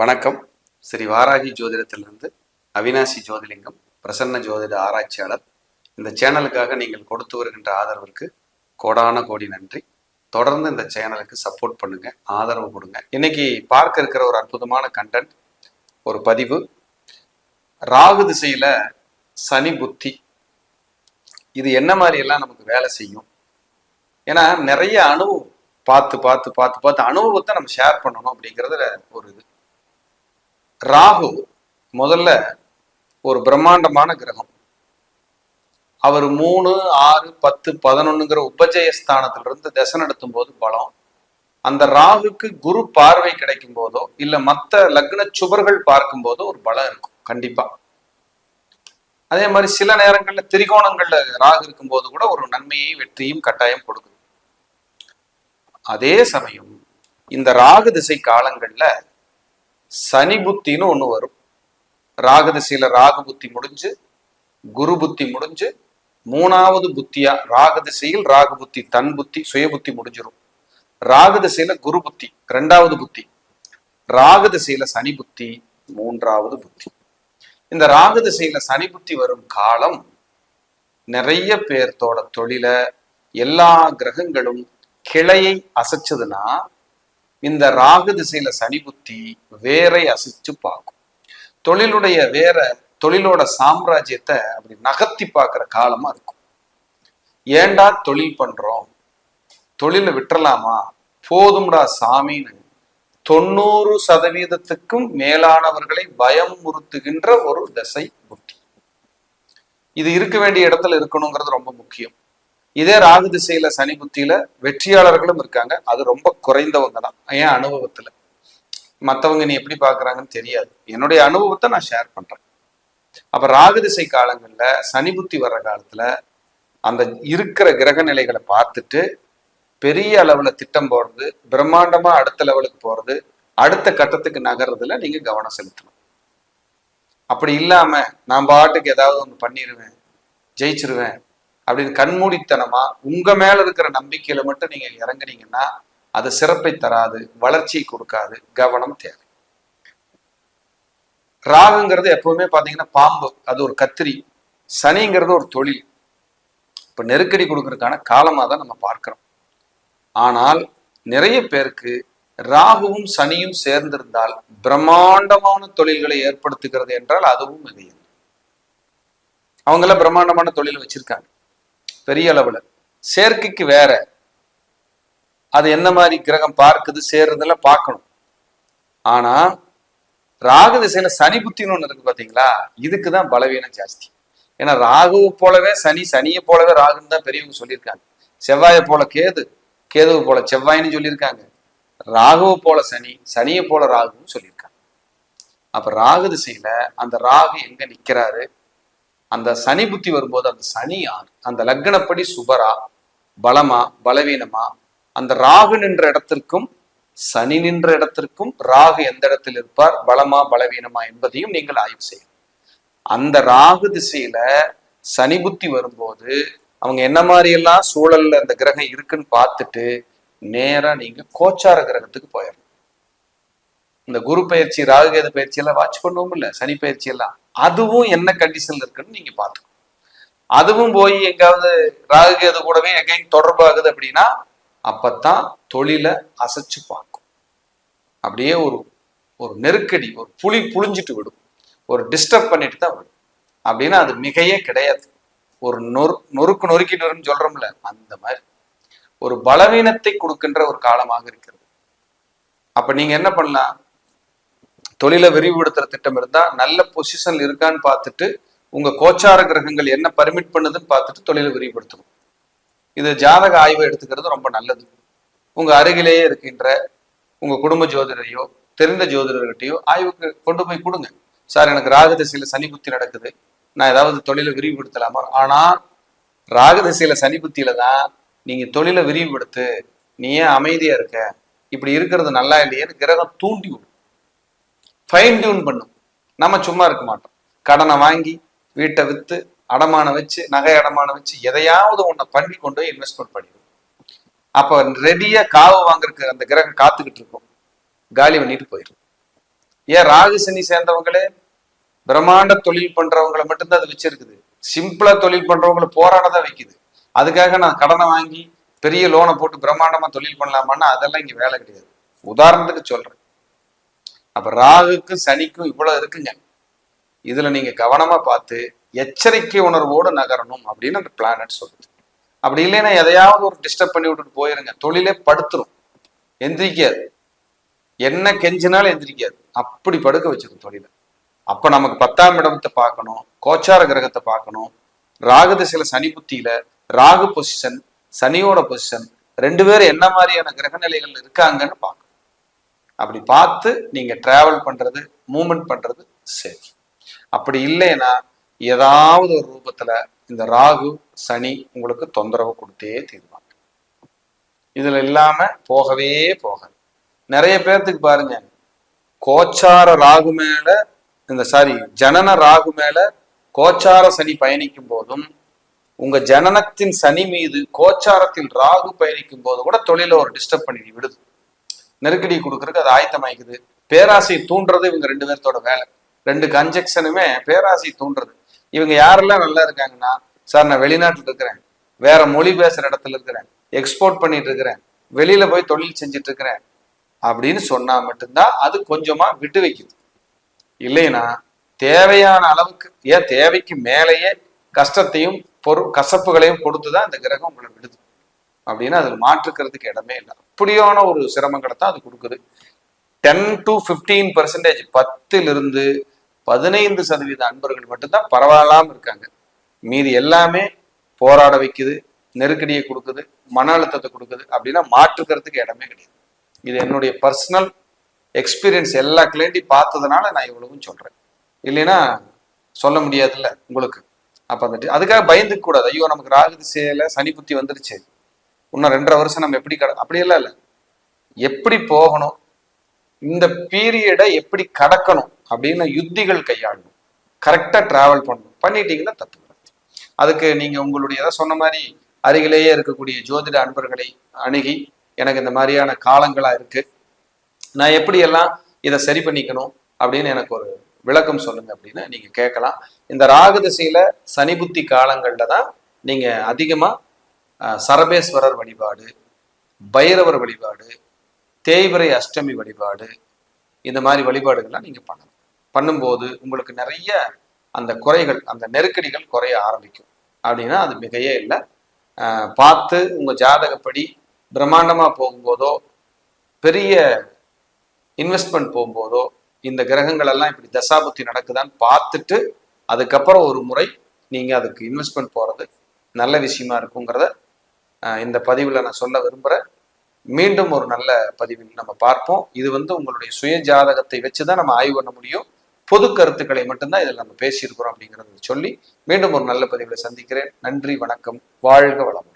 வணக்கம். ஸ்ரீ வாராகி ஜோதிடத்திலிருந்து அவினாசி ஜோதிலிங்கம் பிரசன்ன ஜோதிட ஆராய்ச்சியாளர். இந்த சேனலுக்காக நீங்கள் கொடுத்து வருகின்ற ஆதரவிற்கு கோடான கோடி நன்றி. தொடர்ந்து இந்த சேனலுக்கு சப்போர்ட் பண்ணுங்க ஆதரவு கொடுங்க. இன்னைக்கு பார்க்க இருக்கிற ஒரு அற்புதமான கண்டென்ட் ஒரு பதிவு. ராகு திசையில சனி புத்தி. இது என்ன மாதிரி எல்லாம் நமக்கு வேலை செய்யும்? ஏன்னா நிறைய அனுபவம் பார்த்து பார்த்து பார்த்து பார்த்து அனுபவத்தை நம்ம ஷேர் பண்ணணும் அப்படிங்கிறதுல ஒரு இது. ராகு முதல்ல ஒரு பிரம்மாண்டமான கிரகம். அவர் மூணு ஆறு பத்து பதினொன்னுங்கிற உபஜய ஸ்தானத்திலிருந்து தசை நடத்தும் போது பலம். அந்த ராகுக்கு குரு பார்வை கிடைக்கும் போதோ இல்ல மத்த லக்ன சுவர்கள் பார்க்கும் போதோ ஒரு பலம் இருக்கும் கண்டிப்பா. அதே மாதிரி சில நேரங்கள்ல திரிகோணங்கள்ல ராகு இருக்கும் போது கூட ஒரு நன்மையை வெற்றியும் கட்டாயம் கொடுக்குது. அதே சமயம் இந்த ராகு திசை காலங்கள்ல சனி புத்தின்னு ஒண்ணு வரும். ராகு திசையில ராகு புத்தி முடிஞ்சு குரு புத்தி முடிஞ்சு மூணாவது புத்தியா ராகு திசையில் ராகு புத்தி தன் புத்தி சுய புத்தி முடிஞ்சிரும். ராகு திசையில குரு புத்தி ரெண்டாவது புத்தி. ராகு திசையில சனி புத்தி மூன்றாவது புத்தி. இந்த ராகு திசையில சனி புத்தி வரும் காலம் நிறைய பேர்த்தோட தொழில எல்லா கிரகங்களும் கிளையை அசைச்சதுன்னா இந்த ராகு திசையில சனி புத்தி வேரை அசைச்சு பார்க்கும். தொழிலுடைய வேற தொழிலோட சாம்ராஜ்யத்தை அப்படி நகர்த்தி பார்க்குற காலமா இருக்கும். ஏண்டா தொழில் பண்றோம்? தொழிலை விட்டுறலாமா? போதும்டா சாமின்னு தொண்ணூறு சதவீதத்துக்கும் மேலானவர்களை பயமுறுத்துகின்ற ஒரு திசை புத்தி. இது இருக்க வேண்டிய இடத்துல இருக்கணுங்கிறது ரொம்ப முக்கியம். இதே ராகு திசையில சனி புத்தியில வெற்றியாளர்களும் இருக்காங்க. அது ரொம்ப குறைந்தவங்க தான் ஏன்? அனுபவத்துல. மற்றவங்க நீ எப்படி பாக்குறாங்கன்னு தெரியாது. என்னுடைய அனுபவத்தை நான் ஷேர் பண்றேன். அப்ப ராகு திசை காலங்கள்ல சனி புத்தி வர்ற காலத்துல அந்த இருக்கிற கிரக நிலைகளை பார்த்துட்டு பெரிய அளவுல திட்டம் போடுறது பிரம்மாண்டமா அடுத்த லெவலுக்கு போறது அடுத்த கட்டத்துக்கு நகர்றதுல நீங்க கவனம் செலுத்தணும். அப்படி இல்லாம நான் பாட்டுக்கு ஏதாவது ஒன்று பண்ணிடுவேன் ஜெயிச்சிருவேன் அப்படின்னு கண்மூடித்தனமா உங்க மேல இருக்கிற நம்பிக்கையில மட்டும் நீங்க இறங்குனீங்கன்னா அது சிறப்பை தராது வளர்ச்சியை கொடுக்காது கவனம் தேவை. ராகுங்கிறது எப்பவுமே பாத்தீங்கன்னா பாம்பு அது ஒரு கத்திரி. சனிங்கிறது ஒரு தொழில். இப்ப நெருக்கடி கொடுக்கறதுக்கான காலமா தான் நம்ம பார்க்கிறோம். ஆனால் நிறைய பேருக்கு ராகுவும் சனியும் சேர்ந்திருந்தால் பிரம்மாண்டமான தொழில்களை ஏற்படுத்துகிறது என்றால் அதுவும் மிகையில் அவங்கெல்லாம் பிரம்மாண்டமான தொழில் வச்சிருக்காங்க. பெரிய அளவுல. சேர்க்கைக்கு வேற. அது என்ன மாதிரி கிரகம் பார்க்குது சேர்றதெல்லாம் பார்க்கணும். ஆனா ராகு திசையில சனி புத்தின்னு ஒண்ணு இருக்கு பாத்தீங்களா? இதுக்கு தான் பலவீனம் ஜாஸ்தி. ஏன்னா ராகுவை போலவே சனி சனியை போலவே ராகுன்னு தான் பெரியவங்க சொல்லியிருக்காங்க. செவ்வாயை போல கேது கேதுவை போல செவ்வாயின்னு சொல்லியிருக்காங்க. ராகுவை போல சனி சனியை போல ராகுன்னு சொல்லியிருக்காங்க. அப்ப ராகு திசையில அந்த ராகு எங்க நிக்கிறாரு? அந்த சனி புத்தி வரும்போது அந்த சனி யார்? அந்த லக்னப்படி சுபரா பலமா பலவீனமா? அந்த ராகு நின்ற இடத்திற்கும் சனி நின்ற இடத்திற்கும் ராகு எந்த இடத்தில் இருப்பார்? பலமா பலவீனமா என்பதையும் நீங்கள் ஆய்வு செய்யணும். அந்த ராகு திசையில சனி புத்தி வரும்போது அவங்க என்ன மாதிரி எல்லாம் சூழல்ல அந்த கிரகம் இருக்குன்னு பார்த்துட்டு நேரா நீங்க கோச்சார கிரகத்துக்கு போயிடணும். இந்த குரு பயிற்சி ராகுகேது பயிற்சி எல்லாம் வாட்ச் பண்ணுவோம் இல்ல சனி பயிற்சி எல்லாம். அதுவும் என்ன கண்டிஷன்ல இருக்குன்னு நீங்க பாத்துக்கணும் அதுவும் போய் எங்காவது ராகுகேது கூடவே எகைன் தொடர்பாகுது அப்படின்னா அப்பத்தான் தொழிலை அசைச்சு பார்க்கும். அப்படியே ஒரு ஒரு நெருக்கடி ஒரு புளி புளிஞ்சிட்டு விடும். ஒரு டிஸ்டர்ப் பண்ணிட்டு தான் விடும். அப்படின்னா அது மிகையே கிடையாது. ஒரு நொறு நொறுக்கு நொறுக்கிட்டு வரும்னு சொல்றோம்ல அந்த மாதிரி. ஒரு பலவீனத்தை கொடுக்கின்ற ஒரு காலமாக இருக்கிறது. அப்ப நீங்க என்ன பண்ணலாம்? தொழிலை விரிவுபடுத்துற திட்டம் இருந்தா நல்ல பொசிஷன்ல இருக்கான்னு பார்த்துட்டு உங்க கோச்சார கிரகங்கள் என்ன பர்மிட் பண்ணுதுன்னு பார்த்துட்டு தொழிலை விரிவுபடுத்தணும். இது ஜாதக ஆய்வை எடுத்துக்கிறது ரொம்ப நல்லது. உங்க அருகிலேயே இருக்கின்ற உங்க குடும்ப ஜோதிடரையோ தெரிந்த ஜோதிடர்கிட்டயோ ஆய்வுக்கு கொண்டு போய் கொடுங்க. சார் எனக்கு ராகு திசையில சனி புத்தி நடக்குது. நான் ஏதாவது தொழிலை விரிவுபடுத்தலாமா? ஆனா ராகு திசையில சனி புத்தியில தான் நீங்க தொழிலை விரிவுபடுத்து நீ ஏன் அமைதியா இருக்க? இப்படி இருக்கிறது நல்லா இல்லையேன்னு கிரகம் தூண்டி விடும். ஃபைன் டியூன் பண்ணும். நம்ம சும்மா இருக்க மாட்டோம். கடனை வாங்கி வீட்டை வித்து அடமானம் வச்சு நகை அடமானம் வச்சு எதையாவது ஒன்றை பண்ணி கொண்டு போய் இன்வெஸ்ட்மெண்ட் பண்ணிடுவோம். அப்போ ரெடியா காவு வாங்குறதுக்கு அந்த கிரகம் காத்துக்கிட்டு இருக்கும். காலி பண்ணிட்டு போயிடும். ஏன் ராகு சனி சேர்ந்தவங்களே பிரம்மாண்ட தொழில் பண்றவங்களை மட்டும்தான் அது வச்சிருக்குது. சிம்பிளா தொழில் பண்றவங்களை போராடதான் வைக்குது. அதுக்காக நான் கடனை வாங்கி பெரிய லோனை போட்டு பிரம்மாண்டமா தொழில் பண்ணலாமான்னா அதெல்லாம் இங்க வேலை கிடையாது. உதாரணத்துக்கு சொல்றேன். அப்ப ராகுக்கும் சனிக்கும் இவ்வளவு இருக்குங்க. இதுல நீங்க கவனமா பார்த்து எச்சரிக்கை உணர்வோடு நகரணும் அப்படின்னு அந்த பிளானட் சொல்லுது. அப்படி இல்லைன்னா எதையாவது ஒரு டிஸ்டர்ப் பண்ணி விட்டுட்டு போயிருங்க. தொழிலே படுத்துரும். எந்திரிக்காது. என்ன கெஞ்சினாலும் எந்திரிக்காது. அப்படி படுக்க வச்சிருக்கும் தொழிலை. அப்ப நமக்கு பத்தாம் இடத்தை பார்க்கணும். கோச்சார கிரகத்தை பார்க்கணும். ராகு திசையில சனி புத்தியில ராகு பொசிஷன் சனியோட பொசிஷன் ரெண்டு பேரும் என்ன மாதிரியான கிரக நிலைகள் இருக்காங்கன்னு பார்க்கணும். அப்படி பார்த்து நீங்க டிராவல் பண்றது மூவ்மெண்ட் பண்றது சேஃப் அப்படி இல்லைன்னா ஏதாவது ஒரு ரூபத்துல இந்த ராகு சனி உங்களுக்கு தொந்தரவு கொடுத்தே தீர்வாங்க. இதுல இல்லாம போகவே போகாது. நிறைய பேர்த்துக்கு பாருங்க கோச்சார ராகு மேல இந்த சாரி ஜனன ராகு மேல கோச்சார சனி பயணிக்கும் போதும் உங்க ஜனனத்தின் சனி மீது கோச்சாரத்தில் ராகு பயணிக்கும் போது கூட தொழில ஒரு டிஸ்டர்ப் பண்ணி விடுது. நெருக்கடி கொடுக்கறதுக்கு அது ஆயத்தமாய்க்குது பேராசை தூண்டுறது இவங்க ரெண்டு பேர்த்தோட வேலை. ரெண்டு கன்ஜெக்ஷனுமே பேராசை தூண்டுறது. இவங்க யாரெல்லாம் நல்லா இருக்காங்கன்னா சார் நான் வெளிநாட்டில் இருக்கிறேன். வேற மொழி பேசுற இடத்துல இருக்கிறேன். எக்ஸ்போர்ட் பண்ணிட்டு இருக்கிறேன். வெளியில போய் தொழில் செஞ்சுட்டு இருக்கிறேன். அப்படின்னு சொன்னா மட்டும்தான் அது கொஞ்சமா விட்டு வைக்குது. இல்லைன்னா தேவையான அளவுக்கு ஏன் தேவைக்கு மேலேயே கஷ்டத்தையும் பொரு கசப்புகளையும் கொடுத்துதான் இந்த கிரகம் உங்களை விடுது. அப்படின்னா அதில் மாற்றுக்கிறதுக்கு இடமே இல்லை. அப்படியான ஒரு சிரமங்களை தான் அது கொடுக்குது. டென் டு ஃபிஃப்டீன் பர்சன்டேஜ் பத்திலிருந்து பதினைந்து சதவீத அன்பர்கள் மட்டும்தான் பரவாயில்லாமல் இருக்காங்க. மீதி எல்லாமே போராட வைக்குது நெருக்கடியை கொடுக்குது மன அழுத்தத்தை கொடுக்குது அப்படின்னா மாற்றுக்கிறதுக்கு இடமே கிடையாது. இது என்னுடைய பர்சனல் எக்ஸ்பீரியன்ஸ் எல்லா கிளைண்ட்டையும் பார்த்ததுனால நான் இவ்வளவும் சொல்கிறேன் இல்லைன்னா சொல்ல முடியாதுல்ல உங்களுக்கு. அப்போ வந்துட்டு அதுக்காக பயந்துக்கூடாது ஐயோ நமக்கு ராகுதி திசையில சனி புத்தி வந்துருச்சு. இன்னும் ரெண்டரை வருஷம் நம்ம எப்படி கட அப்படியெல்லாம் இல்லை. எப்படி போகணும்? இந்த பீரியடை எப்படி கடக்கணும்? அப்படின்னு யுத்திகள் கையாளணும். கரெக்டாக டிராவல் பண்ணணும். பண்ணிட்டீங்கன்னா தப்பு. அதுக்கு நீங்கள் உங்களுடைய ஏதாவது சொன்ன மாதிரி அருகிலேயே இருக்கக்கூடிய ஜோதிட அன்பர்களை அணுகி எனக்கு இந்த மாதிரியான காலங்களாக இருக்குது நான் எப்படியெல்லாம் இதை சரி பண்ணிக்கணும் அப்படின்னு எனக்கு ஒரு விளக்கம் சொல்லுங்க அப்படின்னு நீங்கள் கேட்கலாம். இந்த ராகு திசையில் சனி புத்தி காலங்களில் தான் நீங்கள் அதிகமாக சரபேஸ்வரர் வழிபாடு பைரவர் வழிபாடு தேய்பிரை அஷ்டமி வழிபாடு இந்த மாதிரி வழிபாடுகள்லாம் நீங்கள் பண்ணணும். பண்ணும்போது உங்களுக்கு நிறைய அந்த குறைகள் அந்த நெருக்கடிகள் குறைய ஆரம்பிக்கும். அப்படின்னா அது மிகையே இல்லை. பார்த்து உங்கள் ஜாதகப்படி பிரம்மாண்டமாக போகும்போதோ பெரிய இன்வெஸ்ட்மெண்ட் போகும்போதோ இந்த கிரகங்கள் எல்லாம் இப்படி தசாபுத்தி நடக்குதான்னு பார்த்துட்டு அதுக்கப்புறம் ஒரு முறை நீங்கள் அதுக்கு இன்வெஸ்ட்மெண்ட் போகிறது நல்ல விஷயமா இருக்குங்கிறத இந்த பதிவுல நான் சொல்ல விரும்புறேன். மீண்டும் ஒரு நல்ல பதிவில் நம்ம பார்ப்போம். இது வந்து உங்களுடைய சுய ஜாதகத்தை வச்சுதான் நம்ம ஆய்வு பண்ண முடியும். பொது கருத்துக்களை மட்டும்தான் இதில் நம்ம பேசியிருக்கிறோம் அப்படிங்கிறத சொல்லி மீண்டும் ஒரு நல்ல பதிவில் சந்திக்கிறேன். நன்றி வணக்கம் வாழ்க வளமுடன்.